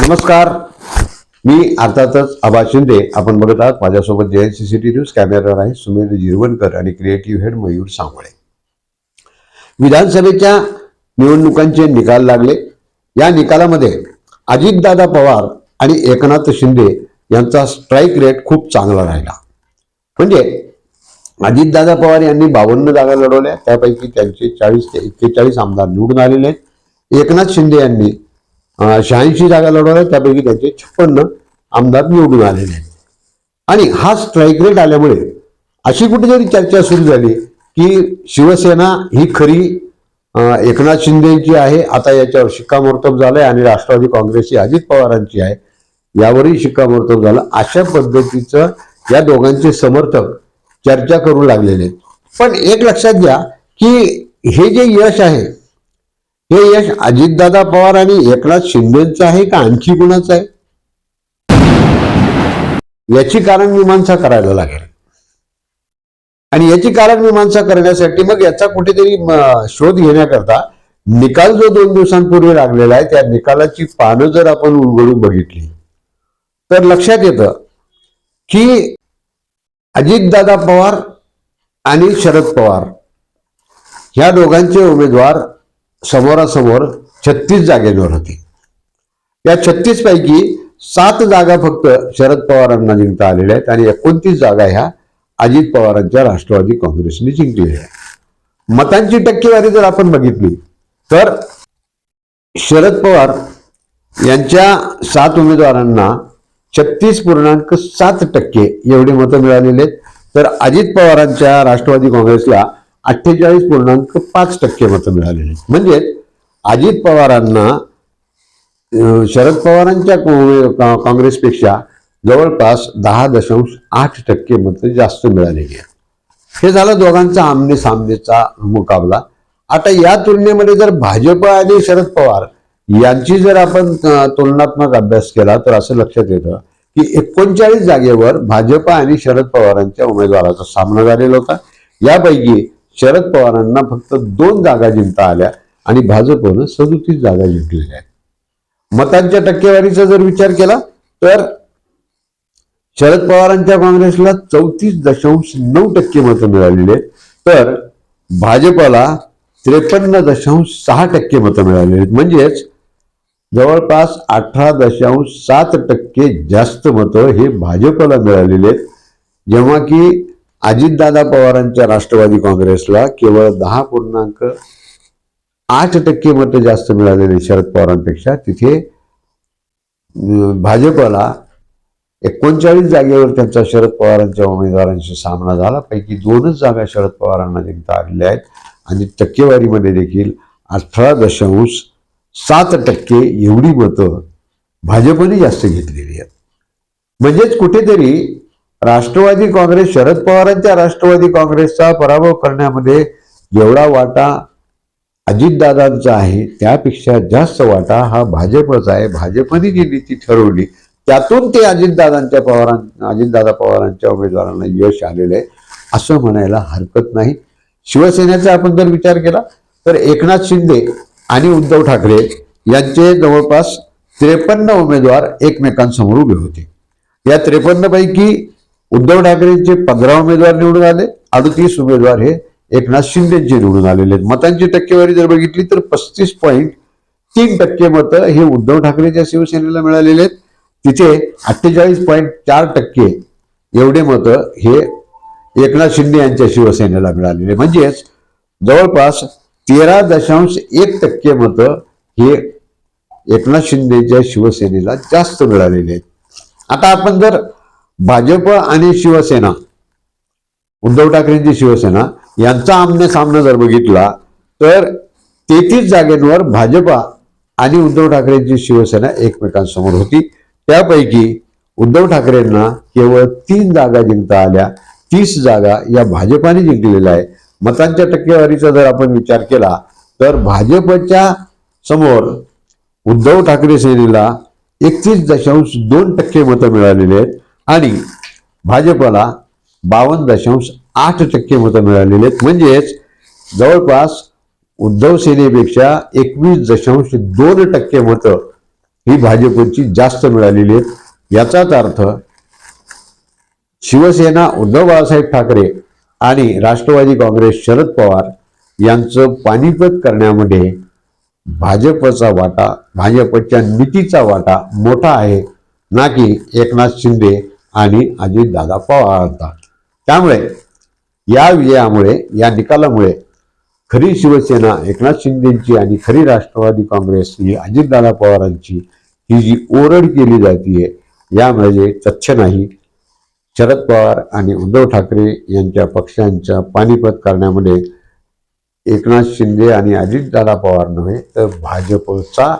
नमस्कार. मी अर्थातच आबा शिंदे. आपण बघत आहात माझ्यासोबत जे N C C T news कॅमेरावर आहे सुमेध जिरवणकर आणि क्रिएटिव्ह हेड मयूर सांगोळे. विधानसभेच्या निवडणुकांचे निकाल लागले. या निकालामध्ये अजितदादा पवार आणि एकनाथ शिंदे यांचा स्ट्राईक रेट खूप चांगला राहिला. म्हणजे अजितदादा पवार यांनी बावन्न जागा लढवल्या. त्यापैकी त्यांचे चाळीस ते एक्केचाळीस आमदार निवडून आलेले आहेत. एकनाथ शिंदे यांनी शहाऐंशी जागा लढवल्या त्यापैकी त्यांचे छप्पन्न आमदार निवडून आलेले आहेत. आणि हा स्ट्राईक रेट आल्यामुळे अशी कुठेतरी चर्चा सुरू झाली की शिवसेना ही खरी एकनाथ शिंदेची आहे आता याच्यावर शिक्कामोर्तब झालंय आणि राष्ट्रवादी काँग्रेस ही अजित पवारांची आहे यावरही शिक्कामोर्तब झालं. अशा पद्धतीचं या दोघांचे समर्थक चर्चा करू लागलेले आहेत. पण एक लक्षात घ्या की हे जे यश आहे हे यश अजितदादा पवार आणि एकनाथ शिंदेचं आहे का आणखी कुणाचं आहे? याची कारण मीमांसा करायला लागेल. आणि याची कारण मीमांसा करण्यासाठी मग याचा कुठेतरी शोध घेण्याकरता निकाल जो दोन दिवसांपूर्वी लागलेला आहे त्या निकालाची पानं जर आपण उलगडून बघितली तर लक्षात येतं की अजितदादा पवार आणि शरद पवार ह्या दोघांचे उमेदवार समोरासमोर छत्तीस जागेवर होते. या छत्तीस पैकी सात जागा फक्त शरद पवारांना जिंकता आलेल्या आहेत आणि एकोणतीस जागा ह्या अजित पवारांच्या राष्ट्रवादी काँग्रेसने जिंकलेल्या आहेत. मतांची टक्केवारी जर आपण बघितली तर शरद पवार यांच्या सात उमेदवारांना छत्तीस पूर्णांक सात टक्के एवढी मतं मिळालेली आहेत. तर अजित पवारांच्या राष्ट्रवादी काँग्रेसला अठ्ठेचाळीस पूर्णांक पाच टक्के मतं मिळालेली आहेत. म्हणजे अजित पवारांना शरद पवारांच्या काँग्रेसपेक्षा जवळपास दहा दशांश आठ टक्के मतं जास्त मिळालेली आहे हे झालं दोघांचा आमने सामनेचा मुकाबला. आता या तुलनेमध्ये जर भाजप आणि शरद पवार यांची जर आपण तुलनात्मक अभ्यास केला तर असं लक्षात येतं की एकोणचाळीस जागेवर भाजप आणि शरद पवारांच्या उमेदवाराचा सामना झालेला होता. यापैकी शरद पवारांना फक्त दोन जागा जिंकता आल्या आणि भाजपनं सदोतीस जागा जिंकलेल्या आहेत. मतांच्या टक्केवारीचा जर विचार केला तर शरद पवारांच्या काँग्रेसला चौतीस दशांश नऊ टक्के मतं मिळालेली आहेत. तर भाजपला त्रेपन्न दशांश सहा टक्के मतं मिळालेली आहेत. म्हणजेच जवळपास अठरा दशांश सात टक्के जास्त मतं हे भाजपला मिळालेली आहेत. जेव्हा की अजितदादा पवारांच्या राष्ट्रवादी काँग्रेसला केवळ दहा पूर्णांक आठ टक्के मतं जास्त मिळालेली शरद पवारांपेक्षा. तिथे भाजपला एकोणचाळीस जागेवर त्यांचा शरद पवारांच्या उमेदवारांशी सामना झाला. पैकी दोनच जागा शरद पवारांना जिंकता आलेल्या आहेत. आणि टक्केवारीमध्ये देखील अठरा दशांश सात टक्के एवढी मतं भाजपने जास्त घेतलेली आहेत. म्हणजेच कुठेतरी राष्ट्रवादी काँग्रेस शरद पवारांच्या राष्ट्रवादी काँग्रेसचा पराभव करण्यामध्ये जेवढा वाटा अजितदादांचा आहे त्यापेक्षा जास्त वाटा हा भाजपचा आहे. भाजपने जी नीती ठरवली त्यातून ते अजितदादांच्या पवारां अजितदादा पवारांच्या उमेदवारांना यश आलेलं आहे असं म्हणायला हरकत नाही. शिवसेनेचा आपण जर विचार केला तर एकनाथ शिंदे आणि उद्धव ठाकरे यांचे जवळपास त्रेपन्न उमेदवार एकमेकांसमोर उभे होते. या त्रेपन्नपैकी उद्धव ठाकरेंचे पंधरा उमेदवार निवडून आले अडतीस उमेदवार हे एकनाथ शिंदेचे निवडून आलेले आहेत. मतांची टक्केवारी जर बघितली तर पस्तीस पॉईंट तीन टक्के मतं हे उद्धव ठाकरेच्या शिवसेनेला मिळालेले आहेत. तिथे अठ्ठेचाळीस पॉईंट चार टक्के एवढे मतं हे एकनाथ शिंदे यांच्या शिवसेनेला मिळालेले म्हणजेच जवळपास तेरा दशांश एक टक्के मतं हे एकनाथ शिंदेच्या शिवसेनेला जास्त मिळालेले आहेत. आता आपण जर भाजप आणि शिवसेना उद्धव ठाकरेंची शिवसेना यांचा आमने सामना जर बघितला तर तेहतीस जागेंवर भाजपा आणि उद्धव ठाकरेंची शिवसेना एकमेकांसमोर होती. त्यापैकी उद्धव ठाकरेंना केवळ तीन जागा जिंकता आल्या. तीस जागा या भाजपाने जिंकलेल्या आहे मतांच्या टक्केवारीचा जर आपण विचार केला तर भाजपच्या समोर उद्धव ठाकरे सेनेला एकतीस दशांश दोन टक्के मतं मिळालेली आहेत. आणि भाजपला बावन्न दशांश आठ टक्के मतं मिळालेली आहेत. म्हणजेच जवळपास उद्धव सेनेपेक्षा एकवीस दशांश दोन टक्के मतं ही भाजपची जास्त मिळालेली आहेत. याचाच अर्थ शिवसेना उद्धव बाळासाहेब ठाकरे आणि राष्ट्रवादी काँग्रेस शरद पवार यांचं पानिपत करण्यामध्ये भाजपचा वाटा भाजपच्या नीतीचा वाटा मोठा आहे. ना की एकनाथ शिंदे आणि अजितदादा आणतात त्यामुळे या विजयामुळे या निकालामुळे खरी शिवसेना एकनाथ शिंदेची आणि खरी राष्ट्रवादी काँग्रेस ही अजितदादा पवारांची ही जी ओरड केली जातीये यामध्ये तथ्य नाही. शरद पवार आणि उद्धव ठाकरे यांच्या पक्षांच्या पानिपत करण्यामध्ये एकनाथ शिंदे आणि अजितदादा पवार नव्हे तर भाजपचा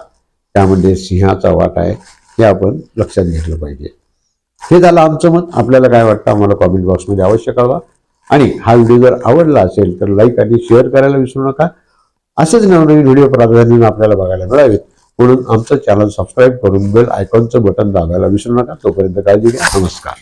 त्यामध्ये सिंहाचा वाटा आहे हे आपण लक्षात घेतलं पाहिजे. हे झालं आमचं मत आपल्याला काय वाटतं? आम्हाला कॉमेंट बॉक्समध्ये अवश्य कळवा. आणि हा व्हिडिओ जर आवडला असेल तर लाईक आणि शेअर करायला विसरू नका. असेच नवनवीन व्हिडिओ प्राधान्याने आपल्याला बघायला मिळावेत म्हणून आमचं चॅनल सबस्क्राईब करून बेल आयकॉनचं बटन दाबायला विसरू नका. तोपर्यंत काळजी घ्या. नमस्कार.